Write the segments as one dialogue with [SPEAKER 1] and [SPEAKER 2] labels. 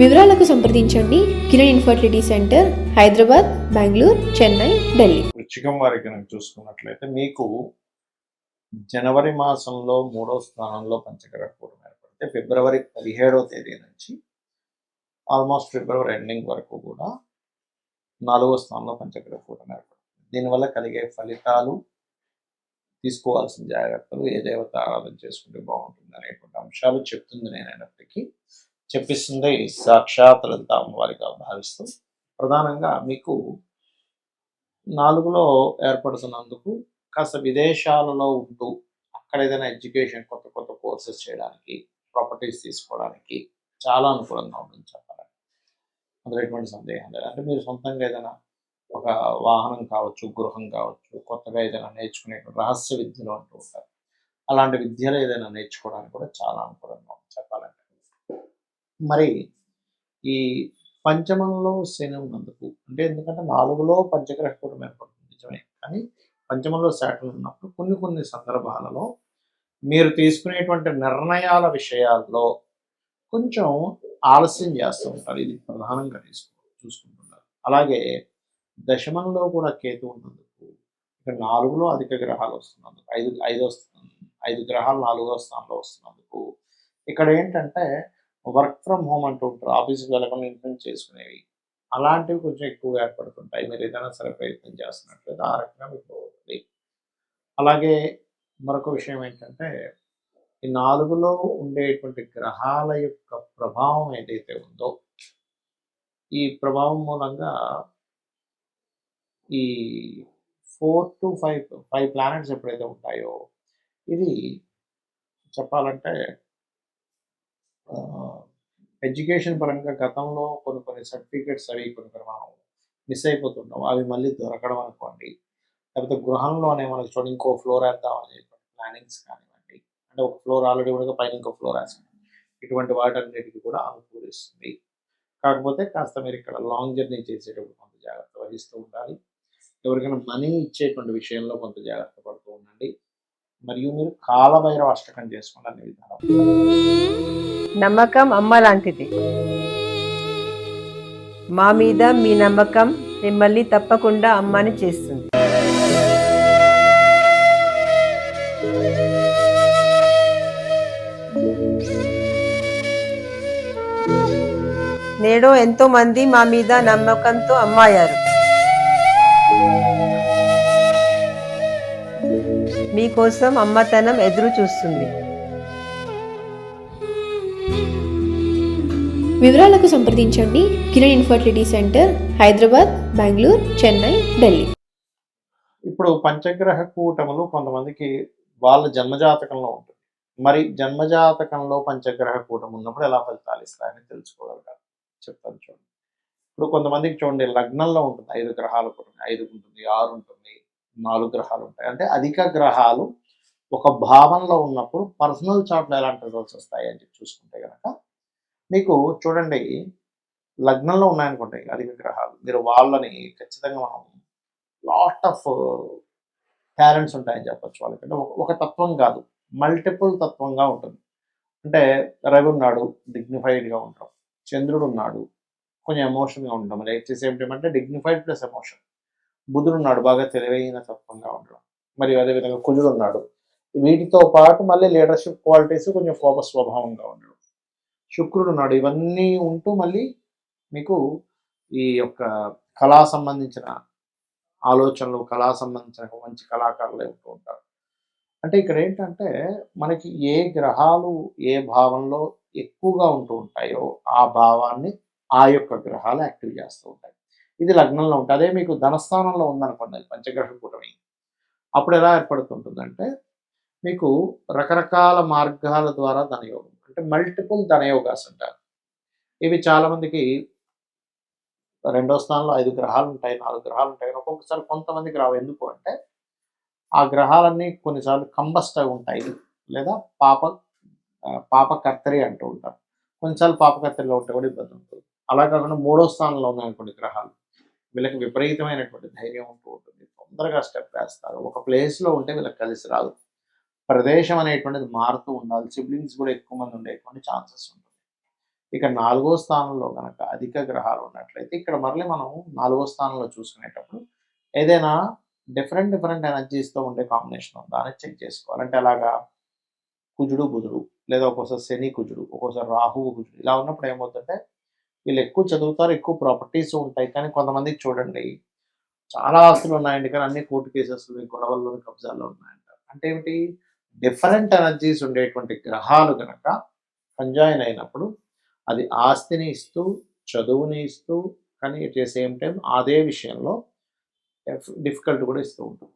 [SPEAKER 1] వివరాలకు సంప్రదించండి. Kiran infertility centre Hyderabad Bengaluru Chennai Delhi.
[SPEAKER 2] వృచ్చికం వారికి కనుక చూసుకున్నట్లయితే మీకు జనవరి మాసంలో మూడో స్థానంలో పంచగ్రహ కూటమి ఏర్పడితే ఫిబ్రవరి పదిహేడవ తేదీ నుంచి ఆల్మోస్ట్ ఫిబ్రవరి ఎండింగ్ వరకు కూడా నాలుగో స్థానంలో పంచగ్రహ కూటమి ఏర్పడుతుంది. దీనివల్ల కలిగే ఫలితాలు తీసుకోవాల్సిన జాగ్రత్తలు ఏ దేవత ఆరాధన చేసుకుంటే బాగుంటుంది అనేటువంటి అంశాలు చెప్తుంది నేను అయినప్పటికీ చెప్పిస్తుంది సాక్షాత్ లలిత అమ్మవారిగా భావిస్తూ ప్రధానంగా మీకు నాలుగులో ఏర్పడుతున్నందుకు కాస్త విదేశాలలో ఉంటూ అక్కడ ఏదైనా ఎడ్యుకేషన్ కొత్త కొత్త కోర్సెస్ చేయడానికి ప్రాపర్టీస్ తీసుకోవడానికి చాలా అనుకూలంగా ఉంటుంది చెప్పాలంటే అందులో ఎటువంటి సందేహం లేదు. అంటే మీరు సొంతంగా ఏదైనా ఒక వాహనం కావచ్చు గృహం కావచ్చు కొత్తగా ఏదైనా నేర్చుకునే రహస్య విద్యలు అంటూ ఉంటారు. అలాంటి విద్యలు ఏదైనా నేర్చుకోవడానికి కూడా చాలా అనుకూలంగా ఉంది చెప్పాలంటే మరి ఈ పంచమంలో శని ఉన్నందుకు అంటే ఎందుకంటే నాలుగులో పంచగ్రహ కూటమి ఏర్పడుతుంది నిజమే. కానీ పంచమంలో శాటర్న్ ఉన్నప్పుడు కొన్ని కొన్ని సందర్భాలలో మీరు తీసుకునేటువంటి నిర్ణయాల విషయాల్లో కొంచెం ఆలస్యం చేస్తూ ఉంటారు. ఇది ప్రధానంగా తీసుకో చూసుకుంటున్నారు. అలాగే దశమంలో కూడా కేతు ఉన్నందుకు ఇక్కడ నాలుగులో అధిక గ్రహాలు వస్తున్నందుకు ఐదు ఐదో స్థానం ఐదు గ్రహాలు నాలుగో స్థానంలో వస్తున్నందుకు ఇక్కడ ఏంటంటే వర్క్ ఫ్రమ్ హోమ్ అంటూ ఉంటారు. ఆఫీస్కి వెళ్ళకుండా ఇంటి చేసుకునేవి. అలాంటివి కొంచెం ఎక్కువగా ఏర్పడుతుంటాయి. మీరు ఏదైనా సరే ప్రయత్నం చేస్తున్నట్లయితే ఆ రకంగా మీకు అవుతుంది అలాగే మరొక విషయం ఏంటంటే ఈ నాలుగులో ఉండేటువంటి గ్రహాల యొక్క ప్రభావం ఏదైతే ఉందో ఈ ప్రభావం మూలంగా ఈ four to five five planets ఎప్పుడైతే ఉంటాయో ఇది చెప్పాలంటే ఎడ్యుకేషన్ పరంగా గతంలో కొన్ని కొన్ని సర్టిఫికేట్స్ అవి కొన్ని కొన్ని మనం మిస్ అయిపోతుంటాం. అవి మళ్ళీ దొరకడం అనుకోండి. లేకపోతే గృహంలోనే మనకి చూడండి ఇంకో ఫ్లోర్ వేద్దాం ప్లానింగ్స్ కానివ్వండి. అంటే ఒక ఫ్లోర్ ఆల్రెడీ ఉండగా పైన ఇంకో ఫ్లోర్ వేస్తాం. ఇటువంటి వాటన్నిటికీ కూడా అనుకూలిస్తుంది. కాకపోతే కాస్త మీరు ఇక్కడ లాంగ్ జర్నీ చేసేటప్పుడు కొంత జాగ్రత్త వహిస్తూ ఉండాలి. ఎవరికైనా మనీ ఇచ్చేటువంటి విషయంలో కొంత జాగ్రత్త మరియు మీరు కాలభైరవ అష్టకం చేసుకోండి అనే విధానం.
[SPEAKER 3] నమ్మకం అమ్మ లాంటిది. మా మీద మీ నమ్మకం మిమ్మల్ని తప్పకుండా అమ్మని చేస్తుంది. నేడు ఎంతో మంది మా మీద నమ్మకంతో అమ్మాయారు. మీకోసం అమ్మతనం ఎదురు చూస్తుంది.
[SPEAKER 1] వివరాలకు సంప్రదించండి. Kiran infertility centre Hyderabad Bengaluru Chennai Delhi.
[SPEAKER 2] ఇప్పుడు పంచగ్రహ కూటములు కొంతమందికి వాళ్ళ జన్మజాతకంలో ఉంటుంది. మరి జన్మజాతకంలో పంచగ్రహ కూటమి ఉన్నప్పుడు ఎలా ఫలితాలు ఇస్తాయని తెలుసుకోగలగాలి. చెప్తాను చూడండి. ఇప్పుడు కొంతమందికి చూడండి లగ్నంలో ఉంటుంది. ఐదు గ్రహాలు ఉంటుంది ఐదు ఉంటుంది ఆరు ఉంటుంది నాలుగు గ్రహాలు ఉంటాయి. అంటే అధిక గ్రహాలు ఒక భావనలో ఉన్నప్పుడు పర్సనల్ చార్ట్లో ఎలాంటి రిజల్ట్స్ వస్తాయి అని చెప్పి చూసుకుంటే కనుక మీకు చూడండి లగ్నంలో ఉన్నాయనుకోండి అధిక గ్రహాలు మీరు వాళ్ళని ఖచ్చితంగా మనం లాట్ ఆఫ్ టాలెంట్స్ ఉంటాయని చెప్పచ్చు వాళ్ళకంటే ఒక- ఒక తత్వం కాదు మల్టిపుల్ తత్వంగా ఉంటుంది. అంటే రవి ఉన్నాడు డిగ్నిఫైడ్గా ఉంటాం. చంద్రుడు ఉన్నాడు కొంచెం ఎమోషన్గా ఉంటాం. అట్ ది సేమ్ టైం అంటే డిగ్నిఫైడ్ ప్లస్ ఎమోషన్ బుధుడు ఉన్నాడు బాగా తెలివైన తత్వంగా ఉండడం. మరియు అదేవిధంగా కుజుడు ఉన్నాడు వీటితో పాటు మళ్ళీ లీడర్షిప్ క్వాలిటీస్ కొంచెం ఫోకస్ స్వభావంగా ఉండడం. శుక్రుడు ఉన్నాడు ఇవన్నీ ఉంటూ మళ్ళీ మీకు ఈ యొక్క కళా సంబంధించిన ఆలోచనలు కళా సంబంధించిన మంచి కళాకారులు ఉంటూ ఉంటారు. అంటే ఇక్కడ ఏంటంటే మనకి ఏ గ్రహాలు ఏ భావంలో ఎక్కువగా ఉంటూ ఉంటాయో ఆ భావాన్ని ఆ యొక్క గ్రహాలు యాక్టివ్ చేస్తూ ఉంటాయి. ఇది లగ్నంలో ఉంటుంది అదే మీకు ధనస్థానంలో ఉందనుకోండి పంచగ్రహ కూటమి. అప్పుడు ఎలా ఏర్పడుతుంటుందంటే మీకు రకరకాల మార్గాల ద్వారా ధనయోగం అంటే మల్టిపుల్ ధనయోగాస్ అంటారు. ఇవి చాలామందికి రెండో స్థానంలో ఐదు గ్రహాలు ఉంటాయి నాలుగు గ్రహాలు ఉంటాయి ఒక్కొక్కసారి కొంతమందికి రావు. ఎందుకు అంటే ఆ గ్రహాలన్నీ కొన్నిసార్లు కంబస్ట్ అయి ఉంటాయి లేదా పాప పాపకర్తరి అంటూ ఉంటారు. కొన్నిసార్లు పాపకర్తరిలో ఉంటే కూడా ఇబ్బంది ఉంటుంది అలా కాకుండా మూడో స్థానంలో ఉన్నాయి కొన్ని గ్రహాలు. వీళ్ళకి విపరీతమైనటువంటి ధైర్యం ఉంటూ ఉంటుంది. తొందరగా స్టెప్ వేస్తారు. ఒక ప్లేస్లో ఉంటే వీళ్ళకి కలిసి రాదు. ప్రదేశం అనేటువంటిది మారుతూ ఉండాలి. సిబ్లింగ్స్ కూడా ఎక్కువ మంది ఉండేటువంటి ఛాన్సెస్ ఉంటుంది. ఇక నాలుగో స్థానంలో కనుక అధిక గ్రహాలు ఉన్నట్లయితే ఇక్కడ మళ్ళీ మనం నాలుగో స్థానంలో చూసుకునేటప్పుడు ఏదైనా డిఫరెంట్ డిఫరెంట్ ఎనర్జీస్తో ఉండే కాంబినేషన్ ఉందా అని చెక్ చేసుకోవాలంటే అలాగా కుజుడు బుధుడు లేదా ఒక్కోసారి శని కుజుడు ఒక్కోసారి రాహువు కుజుడు ఇలా ఉన్నప్పుడు ఏమవుతుందంటే వీళ్ళు ఎక్కువ చదువుతారు ఎక్కువ ప్రాపర్టీస్ ఉంటాయి. కానీ కొంతమంది చూడండి చాలా ఆస్తులు ఉన్నాయండి. కానీ అన్ని కోర్టు కేసెస్ గొడవల్లో కబ్జాల్లో ఉన్నాయంట. అంటే ఏమిటి? డిఫరెంట్ ఎనర్జీస్ ఉండేటువంటి గ్రహాలు కనుక కంజాయిన్ అయినప్పుడు అది ఆస్తిని ఇస్తూ చదువుని ఇస్తూ కానీ ఎట్ ద సేమ్ టైం అదే విషయంలో డిఫికల్ట్ కూడా ఇస్తూ ఉంటుంది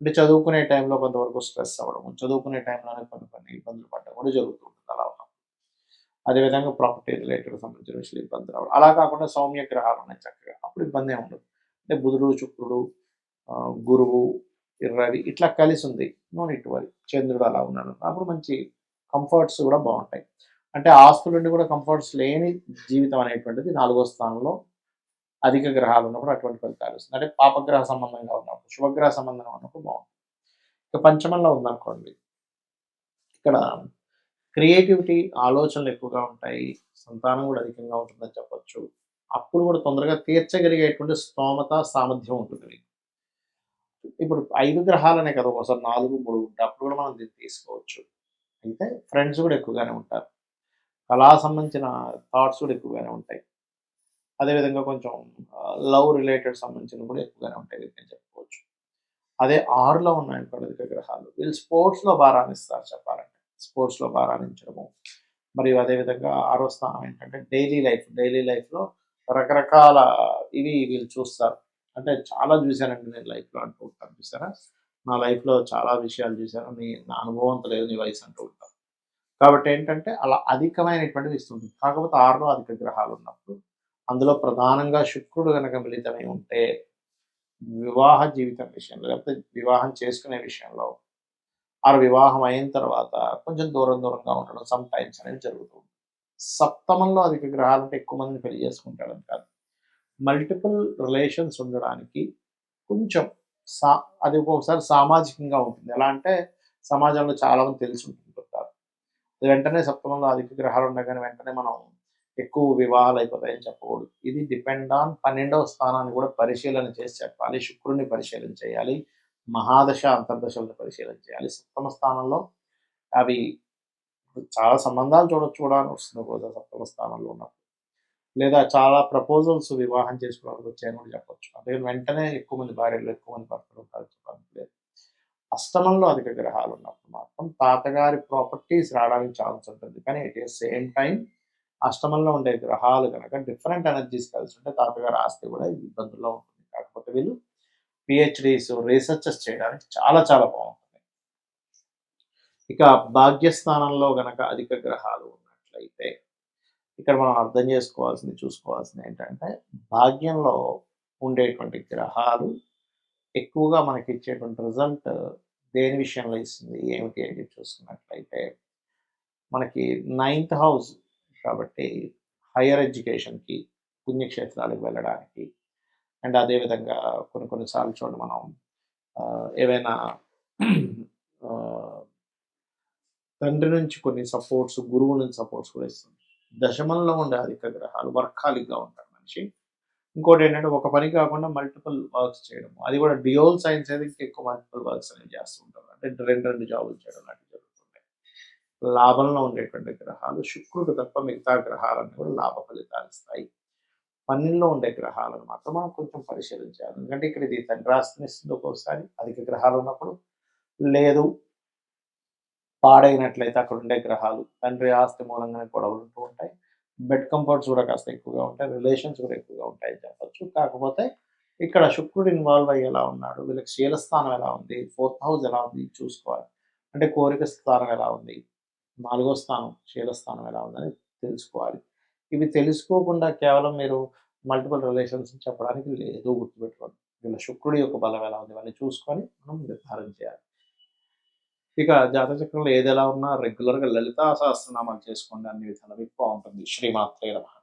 [SPEAKER 2] అంటే చదువుకునే టైంలో కొంతవరకు స్ట్రెస్ అవ్వడం చదువుకునే టైంలోనే కొన్ని కొన్ని ఇబ్బందులు పడడం కూడా జరుగుతూ ఉంటుంది. అలా అదేవిధంగా ప్రాపర్టీ రిలేటెడ్ సంబంధించిన విషయాలు ఇబ్బంది రావడం. అలా కాకుండా సౌమ్య గ్రహాలు ఉన్నాయి చక్కగా. అప్పుడు ఇబ్బంది ఉండదు. అంటే బుధుడు శుక్రుడు గురువు రవి ఇట్లా కలిసి ఉంది. నో ఇటు వరి చంద్రుడు అలా ఉన్నాడు. అప్పుడు మంచి కంఫర్ట్స్ కూడా బాగుంటాయి. అంటే ఆస్తుల నుండి కూడా కంఫర్ట్స్ లేని జీవితం అనేటువంటిది నాలుగో స్థానంలో అధిక గ్రహాలు ఉన్నప్పుడు అటువంటి ఫలితాలు వస్తుంది. అంటే పాపగ్రహ సంబంధంగా ఉన్నప్పుడు శుభగ్రహ సంబంధంగా ఉన్నప్పుడు బాగుంటుంది. ఇక పంచమంలో ఉందనుకోండి. ఇక్కడ క్రియేటివిటీ ఆలోచనలు ఎక్కువగా ఉంటాయి సంతానం కూడా అధికంగా ఉంటుందని చెప్పొచ్చు. అప్పుడు కూడా తొందరగా తీర్చగలిగేటువంటి స్తోమత సామర్థ్యం ఉంటుంది. మీకు ఇప్పుడు ఐదు గ్రహాలనే కదా ఒకసారి నాలుగు మూడు ఉంటాయి అప్పుడు కూడా మనం దీన్ని తీసుకోవచ్చు. అయితే ఫ్రెండ్స్ కూడా ఎక్కువగానే ఉంటారు. కళా సంబంధించిన థాట్స్ కూడా ఎక్కువగానే ఉంటాయి. అదేవిధంగా కొంచెం లవ్ రిలేటెడ్ సంబంధించిన కూడా ఎక్కువగానే ఉంటాయి నేను చెప్పుకోవచ్చు. అదే ఆరులో ఉన్నాయనుకోండి అధిక గ్రహాలు. వీళ్ళు స్పోర్ట్స్లో భారాన్ని ఇస్తారు చెప్పాలంటే. స్పోర్ట్స్లో ప్రారంభించడము మరియు అదేవిధంగా ఆరో స్థానం ఏంటంటే డైలీ లైఫ్ డైలీ లైఫ్లో రకరకాల ఇవి వీళ్ళు చూస్తారు. అంటే చాలా చూశానండి నేను లైఫ్లో అంటూ ఉంటాను చూసారా? నా లైఫ్లో చాలా విషయాలు చూశాను. నీ నా అనుభవంతో లేదు నీ వయసు అంటూ ఉంటాను. కాబట్టి ఏంటంటే అలా అధికమైనటువంటిది ఇస్తుంది కాకపోతే ఆరులో అధిక గ్రహాలు ఉన్నప్పుడు అందులో ప్రధానంగా శుక్రుడు కనుక మిళితమై ఉంటే వివాహ జీవితం విషయంలో లేకపోతే వివాహం చేసుకునే విషయంలో ఆరు వివాహం అయిన తర్వాత కొంచెం దూరం దూరంగా ఉండడం సమ్ టైమ్స్ అనేది జరుగుతుంది సప్తమంలో అధిక గ్రహాలు అంటే ఎక్కువ మందిని పెళ్ళి చేసుకుంటాడని కాదు. మల్టిపుల్ రిలేషన్స్ ఉండడానికి కొంచెం సా అది ఒక్కొక్కసారి సామాజికంగా ఉంటుంది. ఎలా అంటే సమాజంలో చాలామంది తెలిసి ఉంటుంటారు వెంటనే సప్తమంలో అధిక గ్రహాలు ఉండగానే వెంటనే మనం ఎక్కువ వివాహాలు అయిపోతాయని చెప్పకూడదు. ఇది డిపెండ్ ఆన్ పన్నెండవ స్థానాన్ని కూడా పరిశీలన చేసి చెప్పాలి. శుక్రుడిని పరిశీలన చేయాలి. మహాదశ అంతర్దశలను పరిశీలన చేయాలి. సప్తమ స్థానంలో అవి చాలా సంబంధాలు చూడొచ్చు కూడా అని వస్తుంది కూడా సప్తమ స్థానంలో ఉన్నప్పుడు. లేదా చాలా ప్రపోజల్స్ వివాహం చేసుకోవడానికి వచ్చాయని కూడా చెప్పొచ్చు. అదే వెంటనే ఎక్కువ మంది భార్యలు ఎక్కువ మంది భర్తలు ఉంటారు చెప్పడానికి లేదు. అష్టమంలో అధిక గ్రహాలు ఉన్నప్పుడు మాత్రం తాతగారి ప్రాపర్టీస్ రావడానికి ఛాన్స్ ఉంటుంది. కానీ ఎట్ ఏ సేమ్ టైం అష్టమంలో ఉండే గ్రహాలు కనుక డిఫరెంట్ ఎనర్జీస్ కలిసి ఉంటే తాతగారి ఆస్తి కూడా ఇబ్బందుల్లో ఉంటుంది. కాకపోతే వీళ్ళు పిహెచ్డీస్ రీసెర్చెస్ చేయడానికి చాలా చాలా బాగుంటుంది. ఇక భాగ్యస్థానంలో గనక అధిక గ్రహాలు ఉన్నట్లయితే ఇక్కడ మనం అర్థం చేసుకోవాల్సింది చూసుకోవాల్సింది ఏంటంటే భాగ్యంలో ఉండేటువంటి గ్రహాలు ఎక్కువగా మనకి ఇచ్చేటువంటి రిజల్ట్ దేని విషయంలో ఇస్తుంది ఏమిటి అని చూసుకున్నట్లయితే మనకి నైన్త్ హౌస్ కాబట్టి హయ్యర్ ఎడ్యుకేషన్కి పుణ్యక్షేత్రాలకు వెళ్ళడానికి అండ్ అదేవిధంగా కొన్ని కొన్నిసార్లు చూడండి మనం ఏవైనా తండ్రి నుంచి కొన్ని సపోర్ట్స్ గురువు నుంచి సపోర్ట్స్ కూడా ఇస్తుంది దశమంలో ఉండే అధిక గ్రహాలు వర్కాలిక్గా ఉంటారు మనిషి. ఇంకోటి ఏంటంటే ఒక పని కాకుండా మల్టిపుల్ వర్క్స్ చేయడం అది కూడా డియోల్ సైన్స్ అయితే ఇంకా ఎక్కువ మల్టిపుల్ వర్క్స్ అనేది చేస్తూ ఉంటారు. అంటే రెండు రెండు జాబులు చేయడం లాంటివి జరుగుతుంటాయి. లాభంలో ఉండేటువంటి గ్రహాలు శుక్రుడు తప్ప మిగతా గ్రహాలన్నీ కూడా లాభ ఫలితాలు ఇస్తాయి. పన్నెండులో ఉండే గ్రహాలను మాత్రం మనం కొంచెం పరిశీలించాలి. ఎందుకంటే ఇక్కడ ఇది తండ్రాస్తిని ఇస్తుంది ఒక్కోసారి అధిక గ్రహాలు ఉన్నప్పుడు. లేదు పాడైనట్లయితే అక్కడ ఉండే గ్రహాలు తండ్రి ఆస్తి మూలంగానే గొడవలు ఉంటూ ఉంటాయి. బెడ్ కంఫర్ట్స్ కూడా కాస్త ఎక్కువగా ఉంటాయి రిలేషన్స్ కూడా ఎక్కువగా ఉంటాయి చెప్పచ్చు. కాకపోతే ఇక్కడ శుక్రుడు ఇన్వాల్వ్ అయ్యి ఎలా ఉన్నాడు వీళ్ళకి శీలస్థానం ఎలా ఉంది? ఫోర్త్ హౌస్ ఎలా ఉంది? చూసుకోవాలి. అంటే కోరిక స్థానం ఎలా ఉంది? నాలుగో స్థానం శీలస్థానం ఎలా ఉందని తెలుసుకోవాలి. ఇవి తెలుసుకోకుండా కేవలం మీరు మల్టిపుల్ రిలేషన్స్ చెప్పడానికి లేదు గుర్తుపెట్టుకోండి. వీళ్ళ శుక్రుడి యొక్క బలం ఎలా ఉంది ఇవన్నీ చూసుకొని మనం నిర్ధారణ చేయాలి. ఇక జాతచక్రంలో ఏది ఎలా ఉన్నా రెగ్యులర్గా లలితా సహస్రనామాలు చేసుకోండి అన్ని విధాలు. మీకు బాగుంటుంది. శ్రీమాత్రే నమః.